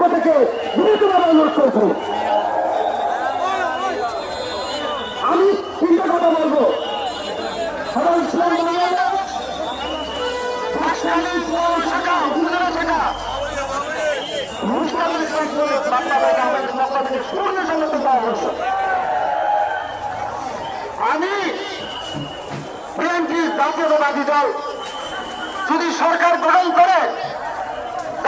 পক্ষ থেকে বিনীতভাবে অনুরোধ করছি। আমি তিনটা কথা বলব। আমি বিএনপি জাতীয়তাবাদী দল যদি সরকার গ্রহণ করে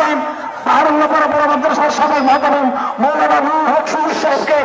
মহতাম সাহারুল্লাপাড়া বড় মাদ্রাসার সভায় মহতাম মৌলানা নুরুল হক সুর সাহেবকে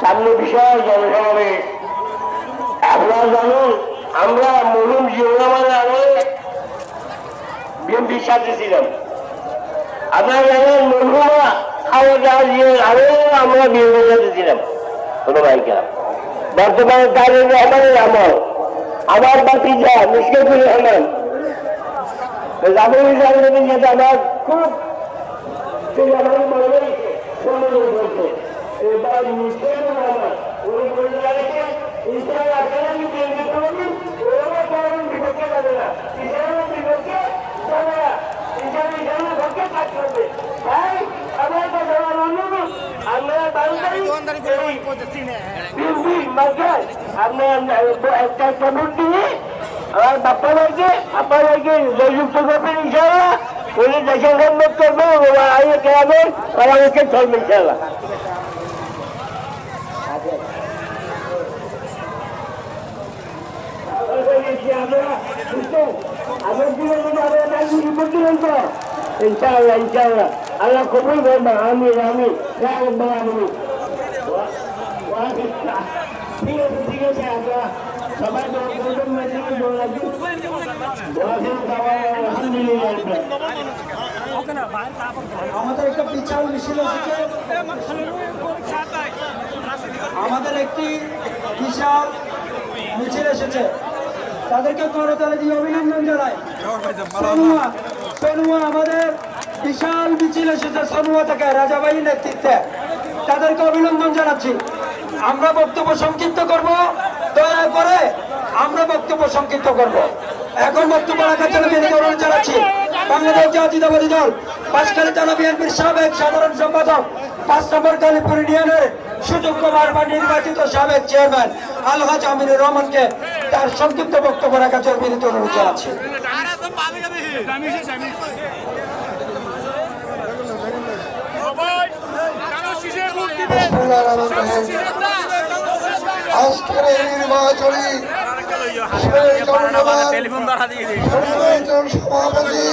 সামনে বিষয় জনসমাবে আপনারা জানেন আমরা মরুম জিওরামানের আমলে বিএনপির সাথে ছিলাম আপনারা জানেন মরহুমা খাওয়া দাওয়া দিয়ে আরও আমরা বিএনপির সাথে ছিলাম কোনো ভাইকা বর্তমানে তারের রহমানের আমল আমার বাকি যা মুশকিল রহমান জামিনী জামিনী যেটা আমার খুব সেই আমার হয়েছে সম্মেলন করছে এবার আপনারা তাই আমার বাপ্পা ভাইকে আপা ভাইকে জয়যুক্ত করবেন ইনশাআল্লাহ উনি দেশের সম্মত করবে ওরা আইয়ে কেরাবে আমাদেরকে চলবে ইনশাআল্লাহ ইনশাআল্লাহ। ইনশাআল্লাহ আলহামদুলিল্লাহ। আমাদের একটা বিশাল মিছিল আমাদের একটি বিশাল মিছিল এসেছে। তাদেরকে করতালে দিয়ে অভিনন্দন জানাই। আমাদের বিশাল মিছিল এসেছে সনুয়া থেকে রাজাবাহী নেতৃত্বে। তাদেরকে অভিনন্দন জানাচ্ছি। আমরা বক্তব্য সংক্ষিপ্ত করব। দয়া করে আমরা বক্তব্য সংক্ষিপ্ত করব। এখন বক্তব্য রাখার জন্য বিনোদন জানাচ্ছি, বাংলাদেশ জাতীয়তাবাদী দল, পাঁচখালী থানা বিএনপির সাবেক সাধারণ সম্পাদক, পাঁচ নম্বর কালীপুর ইউনিয়নের কুমার বা নির্বাচিত সাবেক চেয়ারম্যান আলহাজ আমিনুর রহমানকে তার সংক্ষিপ্ত বক্তব্য রাখার জন্য বিনীত অনুরোধ জানাচ্ছি। আজকের এই নির্বাচনী সভাপতি,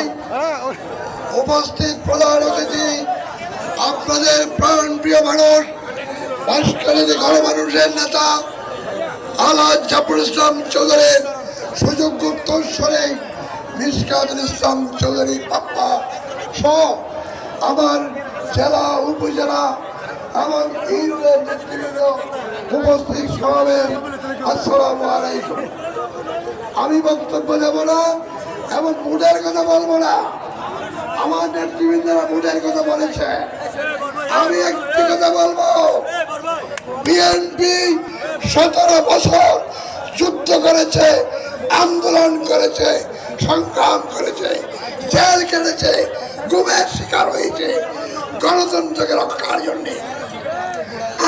উপস্থিত প্রধান অতিথি, আপনাদের প্রাণ প্রিয় মানুষ বাসকালীতে গণমানুষের নেতা আলাদ জাফর ইসলাম চৌধুরীর সুযোগ্য উত্তরস্বরে মিসকাতুল ইসলাম চৌধুরী, পাপ্পা সহ আমার জেলা, উপজেলা এবং ইউনিয়নের নেতৃবৃন্দ উপস্থিত সমাবেশ আমি বক্তব্য দেব না এবং মুডের কথা বলব না। আমার নেতৃবৃন্দরা ভোটের কথা বলেছে, আমি একটি কথা বলব। বিএনপি সতেরো বছর যুদ্ধ করেছে, আন্দোলন করেছে, সংগ্রাম করেছে, জেল কেটেছে গুমের শিকার হয়েছে গণতন্ত্রকে রক্ষার জন্য।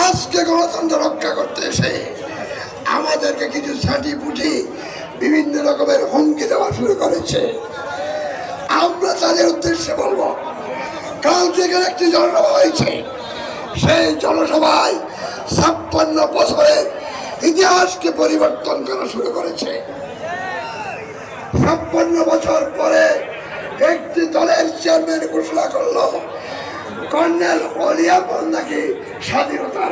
আজকে গণতন্ত্র রক্ষা করতে এসে আমাদেরকে কিছু ছাটি পুটি বিভিন্ন রকমের হুমকি দেওয়া শুরু করেছে। আমরা তাদের উদ্দেশ্যে বলব, কাল থেকে একটি জনসভা হয়েছে। সেই জনসভায় ছাপ্পান্ন বছরের ইতিহাসকে পরিবর্তন করা শুরু করেছে। ছাপ্পান্ন বছর পরে একটি দলের চেয়ারম্যান ঘোষণা করল, কর্নেল অলিয়া নাকি স্বাধীনতার